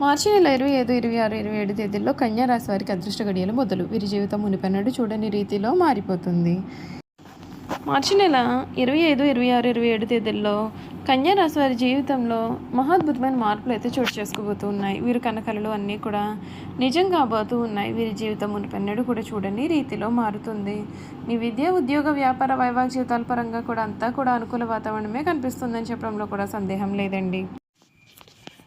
మార్చి నెల ఇరవై ఐదు ఇరవై ఆరు ఇరవై ఏడు తేదీల్లో కన్యా రాశి వారికి అదృష్ట గడియలు మొదలు. వీరి జీవితం మునిపెన్నడు చూడని రీతిలో మారిపోతుంది. మార్చి నెల ఇరవై ఐదు ఇరవై ఆరు ఇరవై ఏడు తేదీల్లో కన్యా రాశి వారి జీవితంలో మహాద్భుతమైన మార్పులు అయితే చోటు చేసుకోబోతూ ఉన్నాయి. వీరు కనకలలు అన్నీ కూడా నిజం కాబోతూ ఉన్నాయి. వీరి జీవితం మునిపెన్నడు కూడా చూడని రీతిలో మారుతుంది. మీ విద్య ఉద్యోగ వ్యాపార వైవాహిక జీవితాల పరంగా కూడా అంతా కూడా అనుకూల వాతావరణమే కనిపిస్తుందని చెప్పడంలో కూడా సందేహం లేదండి.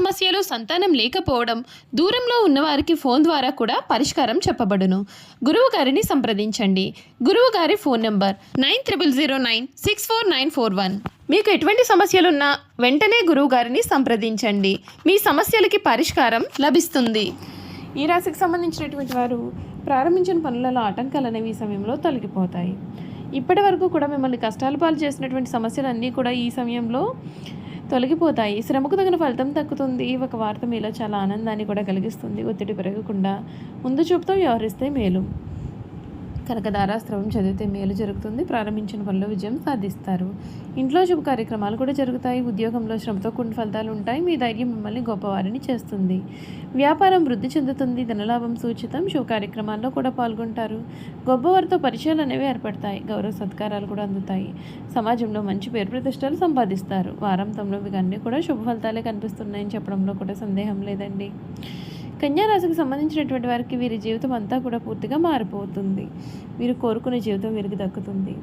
సమస్యలు సంతానం లేకపోవడం దూరంలో ఉన్నవారికి ఫోన్ ద్వారా కూడా పరిష్కారం చెప్పబడును. గురువు గారిని సంప్రదించండి. గురువు గారి phone number nine triple zero nine six four nine four one. మీకు ఎటువంటి సమస్యలున్నా వెంటనే గురువు గారిని సంప్రదించండి. మీ సమస్యలకి పరిష్కారం లభిస్తుంది. ఈ రాశికి సంబంధించినటువంటి వారు ప్రారంభించిన పనులలో ఆటంకాలు అనేవి ఈ సమయంలో తొలగిపోతాయి. ఇప్పటి వరకు కూడా మిమ్మల్ని కష్టాల పాలు చేసినటువంటి సమస్యలన్నీ కూడా ఈ సమయంలో తొలగిపోతాయి. శ్రమకు తగిన ఫలితం తక్కుతుంది ఒక వార్త మీలో చాలా ఆనందాన్ని కూడా కలిగిస్తుంది. ఒత్తిడి పెరగకుండా ముందు చూపుతో వ్యవహరిస్తే మేలు. కనకదారాస్త్రవం చదివితే మేలు జరుగుతుంది. ప్రారంభించిన పనిలో విజయం సాధిస్తారు. ఇంట్లో శుభ కార్యక్రమాలు కూడా జరుగుతాయి. ఉద్యోగంలో శ్రమతో కొన్ని ఫలితాలు ఉంటాయి. మీ ధైర్యం మిమ్మల్ని గొప్పవారిని చేస్తుంది. వ్యాపారం వృద్ధి చెందుతుంది. ధనలాభం సూచితం. శుభ కార్యక్రమాల్లో కూడా పాల్గొంటారు. గొప్పవారితో పరిచయాలు అనేవి ఏర్పడతాయి. గౌరవ సత్కారాలు కూడా అందుతాయి. సమాజంలో మంచి పేరు ప్రతిష్టలు సంపాదిస్తారు. వారాంతంలో మీకు అన్నీ కూడా శుభ ఫలితాలే కనిపిస్తున్నాయని చెప్పడంలో కూడా సందేహం లేదండి. కన్యా రాశికి సంబంధించినటువంటి వారికి వీరి జీవితం అంతా కూడా పూర్తిగా మారిపోతుంది. వీరు కోరుకునే జీవితం వీరికి దక్కుతుంది.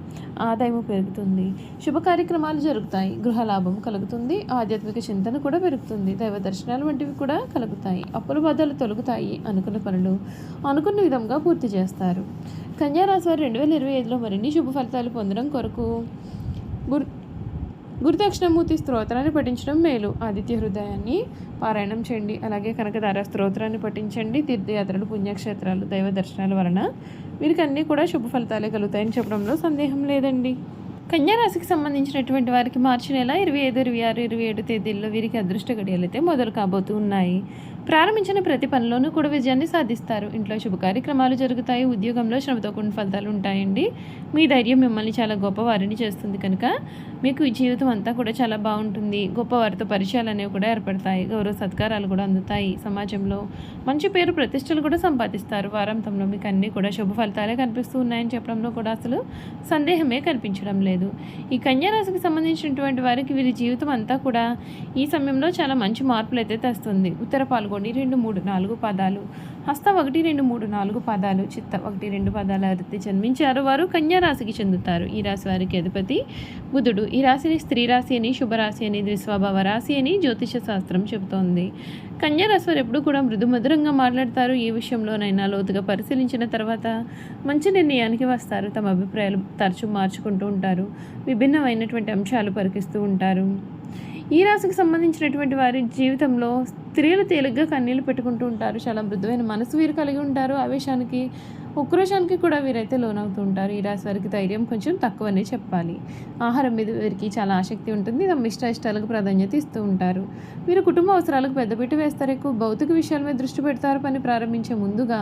ఆదాయం పెరుగుతుంది. శుభ కార్యక్రమాలు జరుగుతాయి. గృహ లాభం కలుగుతుంది. ఆధ్యాత్మిక చింతన కూడా పెరుగుతుంది. దైవ దర్శనాలు వంటివి కూడా కలుగుతాయి. అప్పుల బాధలు తొలగుతాయి. అనుకున్న పనులు అనుకున్న విధంగా పూర్తి చేస్తారు. కన్యా రాశి వారు రెండు వేల ఇరవై ఐదులో మరిన్ని శుభ ఫలితాలు పొందడం కొరకు గుర్ గురుదక్షిణమూర్తి స్తోత్రాన్ని పఠించడం మేలు. ఆదిత్య హృదయాన్ని పారాయణం చేయండి. అలాగే కనకదార స్తోత్రాన్ని పఠించండి. తీర్థయాత్రలు పుణ్యక్షేత్రాలు దైవ దర్శనాల వలన వీరికి అన్నీ కూడా శుభ ఫలితాలే కలుగుతాయని చెప్పడంలో సందేహం లేదండి. కన్యారాశికి సంబంధించినటువంటి వారికి మార్చి నెల ఇరవై ఐదు ఇరవై ఆరు ఇరవై ఏడు తేదీల్లో వీరికి అదృష్ట గడియలైతే మొదలు కాబోతూ ఉన్నాయి. ప్రారంభించిన ప్రతి పనిలోనూ కూడా విజయాన్ని సాధిస్తారు. ఇంట్లో శుభ కార్యక్రమాలు జరుగుతాయి. ఉద్యోగంలో శ్రమతో కూడిన ఫలితాలు ఉంటాయండి. మీ ధైర్యం మిమ్మల్ని చాలా గొప్పవారిని చేస్తుంది కనుక మీకు ఈ జీవితం అంతా కూడా చాలా బాగుంటుంది. గొప్పవారితో పరిచయాలు అనేవి కూడా ఏర్పడతాయి. గౌరవ సత్కారాలు కూడా అందుతాయి. సమాజంలో మంచి పేరు ప్రతిష్టలు కూడా సంపాదిస్తారు. వారాంతంలో మీకు అన్నీ కూడా శుభ ఫలితాలే కనిపిస్తూ ఉన్నాయని చెప్పడంలో కూడా అసలు సందేహమే కనిపించడం లేదు. ఈ కన్యారాశికి సంబంధించినటువంటి వారికి వీరి జీవితం అంతా కూడా ఈ సమయంలో చాలా మంచి మార్పులు అయితే తెస్తుంది. ఉత్తర పాల్గొని రెండు మూడు నాలుగు పదాలు. హస్త ఒకటి రెండు మూడు నాలుగు పదాలు. చిత్త ఒకటి రెండు పదాల అరితి జన్మించారు. వారు కన్యా రాశికి చెందుతారు. ఈ రాశి వారికి అధిపతి బుధుడు. ఈ రాశిని స్త్రీ రాశి అని శుభరాశి అని ద్విస్వభావ రాశి అని జ్యోతిష శాస్త్రం చెబుతోంది. కన్యా రాశి వారు ఎప్పుడు కూడా మృదు మధురంగా మాట్లాడతారు. ఏ విషయంలోనైనా లోతుగా పరిశీలించిన తర్వాత మంచి నిర్ణయానికి వస్తారు. తమ అభిప్రాయాలు తరచూ మార్చుకుంటూ ఉంటారు. విభిన్నమైనటువంటి అంశాలు పరికిస్తూ ఉంటారు. ఈ రాశికి సంబంధించినటువంటి వారి జీవితంలో స్త్రీలు తేలిగ్గా కన్నీళ్ళు పెట్టుకుంటూ ఉంటారు. చాలా మృదువైన మనసు వీరు కలిగి ఉంటారు. ఆవేశానికి ఉక్రోషానికి కూడా వీరైతే లోనవుతూ ఉంటారు ఈ రాశి వారికి ధైర్యం కొంచెం తక్కువనే చెప్పాలి. ఆహారం మీద వీరికి చాలా ఆసక్తి ఉంటుంది. తమ ఇష్ట ఇష్టాలకు ప్రాధాన్యత ఇస్తూ ఉంటారు. వీరు కుటుంబ అవసరాలకు పెద్దపీట వేస్తారు. ఎక్కువ భౌతిక విషయాల మీద దృష్టి పెడతారు. పని ప్రారంభించే ముందుగా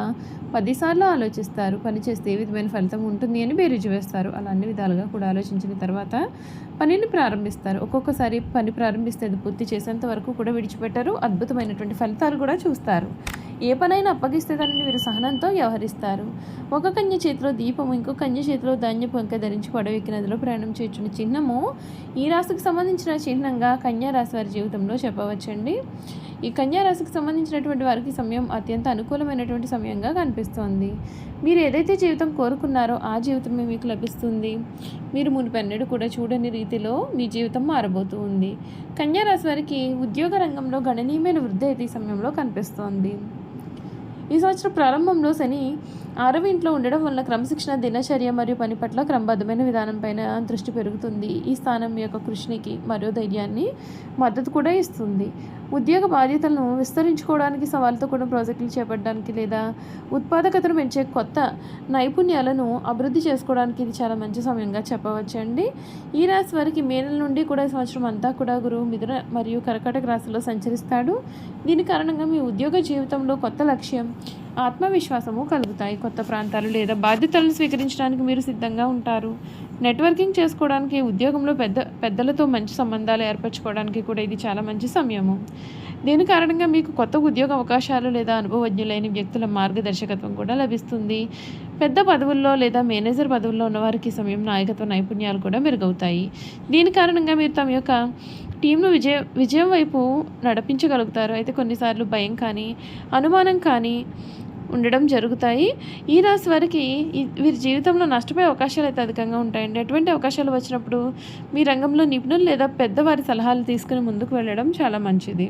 పదిసార్లు ఆలోచిస్తారు. పని చేస్తే ఏ విధమైన ఫలితం ఉంటుంది అని బేరీజు వేస్తారు. అలా అన్ని విధాలుగా కూడా ఆలోచించిన తర్వాత పనిని ప్రారంభిస్తారు. ఒక్కొక్కసారి పని ప్రారంభిస్తే అది పూర్తి చేసేంత వరకు కూడా విడిచిపెట్టారు. అద్భుతమైనటువంటి ఫలితాలు కూడా చూస్తారు. ఏ పనైనా అప్పగిస్తే దానిని వీరు సహనంతో వ్యవహరిస్తారు. ఒక కన్య చేతిలో దీపం ఇంకో కన్య చేతిలో ధాన్య పొంక ధరించి పడవెక్కి నదిలో ప్రయాణం చేర్చున్న చిహ్నము ఈ రాశికి సంబంధించిన చిహ్నంగా కన్యా రాశి వారి జీవితంలో చెప్పవచ్చండి. ఈ కన్యారాశికి సంబంధించినటువంటి వారికి సమయం అత్యంత అనుకూలమైనటువంటి సమయంగా కనిపిస్తోంది. మీరు ఏదైతే జీవితం కోరుకున్నారో ఆ జీవితమే మీకు లభిస్తుంది. మీరు మునిపెన్నడు కూడా చూడని రీతిలో మీ జీవితం మారబోతూ ఉంది. కన్యారాశి వారికి ఉద్యోగ రంగంలో గణనీయమైన వృద్ధి అయితే ఈ సమయంలో కనిపిస్తోంది. ఈ సంవత్సరం ప్రారంభంలో శని ఆరవ ఇంట్లో ఉండడం వల్ల క్రమశిక్షణ దినచర్య మరియు పని పట్ల క్రమబద్ధమైన విధానం పైన దృష్టి పెరుగుతుంది. ఈ స్థానం యొక్క కృషినికి మరియు ధైర్యాన్ని మద్దతు కూడా ఇస్తుంది. ఉద్యోగ బాధ్యతలను విస్తరించుకోవడానికి సవాలుతో కూడిన ప్రాజెక్టులు చేపట్టడానికి లేదా ఉత్పాదకతను పెంచే కొత్త నైపుణ్యాలను అభివృద్ధి చేసుకోవడానికి ఇది చాలా మంచి సమయంగా చెప్పవచ్చండి. ఈ రాశి వారికి మే నెల నుండి కూడా ఈ సంవత్సరం అంతా కూడా గురువు మిథున మరియు కర్కాటక రాశిలో సంచరిస్తాడు. దీని కారణంగా మీ ఉద్యోగ జీవితంలో కొత్త లక్ష్యం ఆత్మవిశ్వాసము కలుగుతాయి. కొత్త ప్రాంతాలు లేదా బాధ్యతలను స్వీకరించడానికి మీరు సిద్ధంగా ఉంటారు. నెట్వర్కింగ్ చేసుకోవడానికి ఉద్యోగంలో పెద్ద పెద్దలతో మంచి సంబంధాలు ఏర్పరచుకోవడానికి కూడా ఇది చాలా మంచి సమయము. దీని కారణంగా మీకు కొత్త ఉద్యోగ అవకాశాలు లేదా అనుభవజ్ఞులైన వ్యక్తుల మార్గదర్శకత్వం కూడా లభిస్తుంది. పెద్ద పదవుల్లో లేదా మేనేజర్ పదవుల్లో ఉన్నవారికి సమయం నాయకత్వ నైపుణ్యాలు కూడా మెరుగవుతాయి. దీని కారణంగా మీరు తమ యొక్క టీంను విజయ విజయం వైపు నడిపించగలుగుతారు. అయితే కొన్నిసార్లు భయం కానీ అనుమానం కానీ ఉండడం జరుగుతాయి. ఈ రాశి వారికి వీరి జీవితంలో నష్టపోయే అవకాశాలు అయితే అధికంగా ఉంటాయండి. అటువంటి అవకాశాలు వచ్చినప్పుడు మీ రంగంలో నిపుణులు లేదా పెద్దవారి సలహాలు తీసుకుని ముందుకు వెళ్ళడం చాలా మంచిది.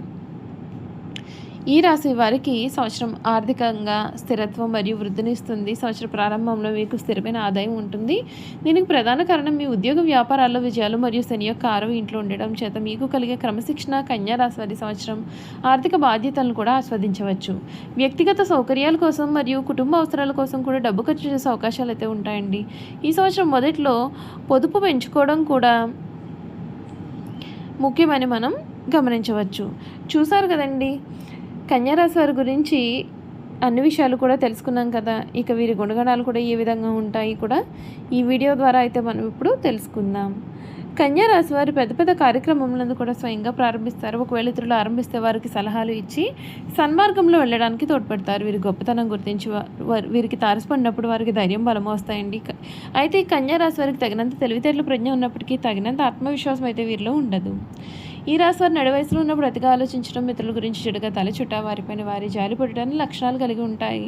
ఈ రాశి వారికి సంవత్సరం ఆర్థికంగా స్థిరత్వం మరియు వృద్ధినిస్తుంది. సంవత్సర ప్రారంభంలో మీకు స్థిరమైన ఆదాయం ఉంటుంది. దీనికి ప్రధాన కారణం మీ ఉద్యోగ వ్యాపారాల్లో విజయాలు మరియు శని యొక్క ఆరవ ఇంట్లో ఉండడం చేత మీకు కలిగే క్రమశిక్షణ కన్యా రాశి వారి సంవత్సరం ఆర్థిక బాధ్యతలను కూడా ఆస్వాదించవచ్చు. వ్యక్తిగత సౌకర్యాల కోసం మరియు కుటుంబ అవసరాల కోసం కూడా డబ్బు ఖర్చు చేసే అవకాశాలు అయితే ఉంటాయండి. ఈ సంవత్సరం మొదట్లో పొదుపు పెంచుకోవడం కూడా ముఖ్యమని మనం గమనించవచ్చు. చూసారు కదండి? కన్యారాశి వారి గురించి అన్ని విషయాలు కూడా తెలుసుకున్నాం కదా. ఇక వీరి గుణగణాలు కూడా ఏ విధంగా ఉంటాయి కూడా ఈ వీడియో ద్వారా అయితే మనం ఇప్పుడు తెలుసుకుందాం. కన్యారాశి వారు పెద్ద పెద్ద కార్యక్రమములను కూడా స్వయంగా ప్రారంభిస్తారు. ఒకవేళ ఇతరులు ఆరంభిస్తే వారికి సలహాలు ఇచ్చి సన్మార్గంలో వెళ్ళడానికి తోడ్పడతారు. వీరి గొప్పతనం గుర్తించి వారు- వీరికి తారసపడినప్పుడు వారికి ధైర్యం బలం వస్తాయండి. అయితే ఈ కన్యా వారికి తగినంత తెలివితేటలు ప్రజ్ఞ ఉన్నప్పటికీ తగినంత ఆత్మవిశ్వాసం అయితే వీరిలో ఉండదు. ఈ రాశివారు నడవయసులో ఉన్నప్పుడు అతిగా ఆలోచించడం మిత్రుల గురించి చెడుగా తలచుట వారిపైన వారి జాలి పడటానికి లక్షణాలు కలిగి ఉంటాయి.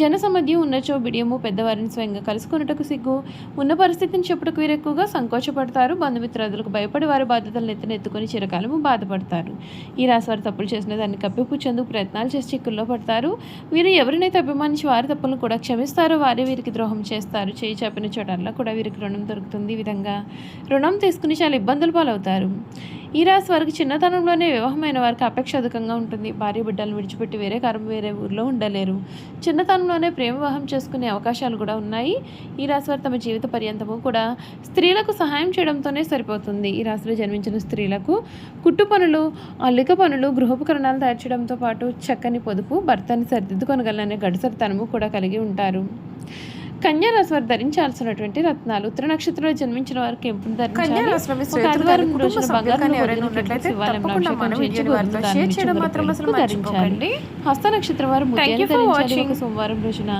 జన సమధ్యం ఉన్నచో బిడియము పెద్దవారిని స్వయంగా కలుసుకున్నటకు సిగ్గు. ఉన్న పరిస్థితిని చెప్పుటకు వీరు ఎక్కువగా సంకోచపడతారు. బంధుమిత్రాదులకు భయపడి వారి బాధ్యతలను ఎత్తునెత్తుకొని చిరకాలము బాధపడతారు. ఈ రాశివారు తప్పులు చేసిన దాన్ని కప్పిపుచ్చేందుకు ప్రయత్నాలు చేసి చిక్కుల్లో పడతారు. వీరు ఎవరినైతే అభిమానించి వారి తప్పులను కూడా క్షమిస్తారో వారే వీరికి ద్రోహం చేస్తారు. చేయి చెప్పిన చోటల్లా కూడా వీరికి రుణం దొరుకుతుంది ఈ విధంగా. రుణం తీసుకుని చాలా ఇబ్బందులు పాలవుతారు. ఈ రాశి వారికి చిన్నతనంలోనే వివాహమైన వారికి అపేక్ష అధికంగా ఉంటుంది. భార్య బిడ్డలను విడిచిపెట్టి వేరే కారం వేరే ఊర్లో ఉండలేరు. చిన్నతనంలోనే ప్రేమ వివాహం చేసుకునే అవకాశాలు కూడా ఉన్నాయి. ఈ రాశి వారు తమ జీవిత పర్యంతము కూడా స్త్రీలకు సహాయం చేయడంతోనే సరిపోతుంది. ఈ రాశిలో జన్మించిన స్త్రీలకు కుట్టు పనులు అల్లిక పనులు గృహోపకరణాలు తయారు చేయడంతో పాటు చక్కని పొదుపు భర్తని సరిదిద్దుకొనగలనే గడుసరితనము కూడా కలిగి ఉంటారు. కన్యా రాశి వారు ధరించాల్సినటువంటి రత్నాలు. ఉత్తర నక్షత్రంలో జన్మించిన వారికి ఎప్పుడు ధరించాలి? ఆదివారం రోజున హస్త నక్షత్రం వారు ధరించాలి. సోమవారం రోజున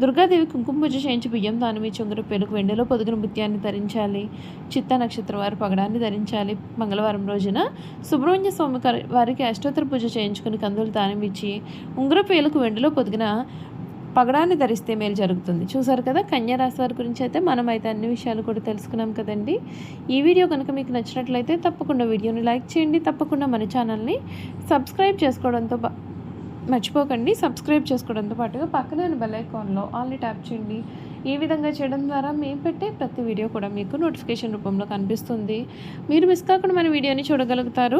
దుర్గాదేవి కుంకుమ పూజ చేయించి బియ్యం దానం ఇచ్చి ఉంగర పేరుకు వెండిలో పొదుగున ముత్యాన్ని ధరించాలి. చిత్త నక్షత్రం వారు పగడాన్ని ధరించాలి. మంగళవారం రోజున సుబ్రహ్మణ్య స్వామి వారికి అష్టోత్తర పూజ చేయించుకుని కందులు దానం ఇచ్చి ఉంగర పేలుకు వెండిలో పొదిగిన పగడాన్ని ధరిస్తే మేలు జరుగుతుంది. చూసారు కదా? కన్యా రాశి వారి గురించి అయితే మనం అయితే అన్ని విషయాలు కూడా తెలుసుకున్నాం కదండి. ఈ వీడియో కనుక మీకు నచ్చినట్లయితే తప్పకుండా వీడియోని లైక్ చేయండి. తప్పకుండా మన ఛానల్ని సబ్స్క్రైబ్ చేసుకోవడంతో మర్చిపోకండి. సబ్స్క్రైబ్ చేసుకోవడంతో పాటుగా పక్కనే ఉన్న బెల్ ఐకాన్లో ఆల్ని ట్యాప్ చేయండి. ఈ విధంగా చేయడం ద్వారా మేము పెట్టే ప్రతి వీడియో కూడా మీకు నోటిఫికేషన్ రూపంలో కనిపిస్తుంది. మీరు మిస్ కాకుండా మన వీడియోని చూడగలుగుతారు.